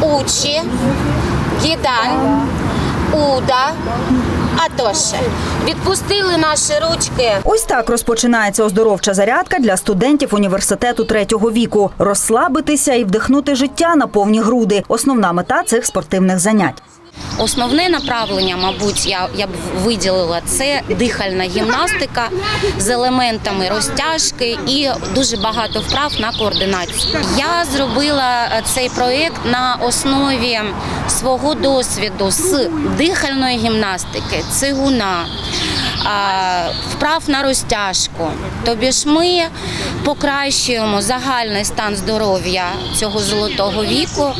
Учі, Гідан, Уда, А Атоше. Відпустили наші ручки. Ось так розпочинається оздоровча зарядка для студентів університету третього віку. Розслабитися і вдихнути життя на повні груди. Основна мета цих спортивних занять. Основне направлення, мабуть, я, я б виділила це дихальна гімнастика з елементами розтяжки і дуже багато вправ на координацію. Я зробила е, цей проєкт на основі свого досвіду з дихальної гімнастики, цигуна. А, Вправ на розтяжку. Тобі ж ми покращуємо загальний стан здоров'я цього золотого віку,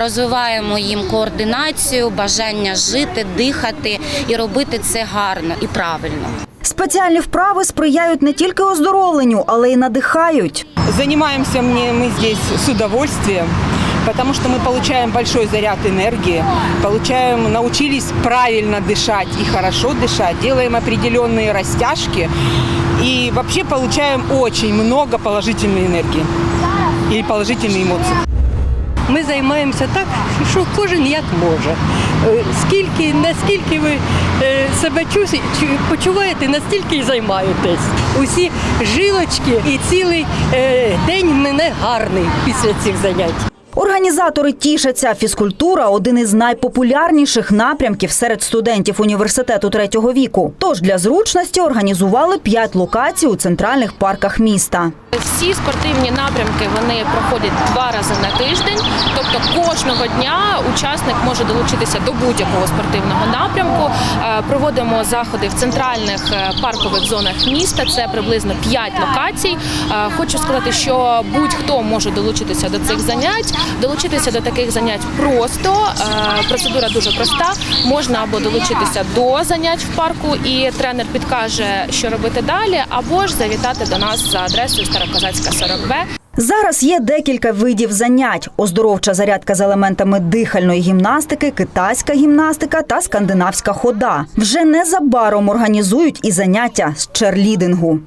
розвиваємо їм координацію, бажання жити, дихати і робити це гарно і правильно. Спеціальні вправи сприяють не тільки оздоровленню, але й надихають. Мне мы здесь с удовольствием, потому что мы получаем большой заряд энергии, получаем, научились правильно дышать и хорошо дышать, делаем определенные растяжки и вообще получаем очень много положительной энергии или положительные эмоции. Ми займаємося так, що кожен як може. Е, Скільки, наскільки ви е, себе чу- чу- почуваєте, настільки і займаєтесь. Усі жилочки і цілий е, день в мене гарний після цих занять. Організатори тішаться. Фізкультура один із найпопулярніших напрямків серед студентів університету третього віку. Тож для зручності організували п'ять локацій у центральних парках міста. Всі спортивні напрямки проходять два рази на тиждень. Тобто кожного дня учасник може долучитися до будь-якого спортивного напрямку. Е, Проводимо заходи в центральних е, паркових зонах міста. Це приблизно 5 локацій. Е, Хочу сказати, що будь-хто може долучитися до цих занять. Долучитися до таких занять просто Е, процедура дуже проста. Можна або долучитися до занять в парку, і тренер підкаже, що робити далі, або ж завітати до нас за адресою Старокозацька 40Б. Зараз є декілька видів занять: оздоровча зарядка з елементами дихальної гімнастики, китайська гімнастика та скандинавська хода. Вже незабаром організують і заняття з черлідингу.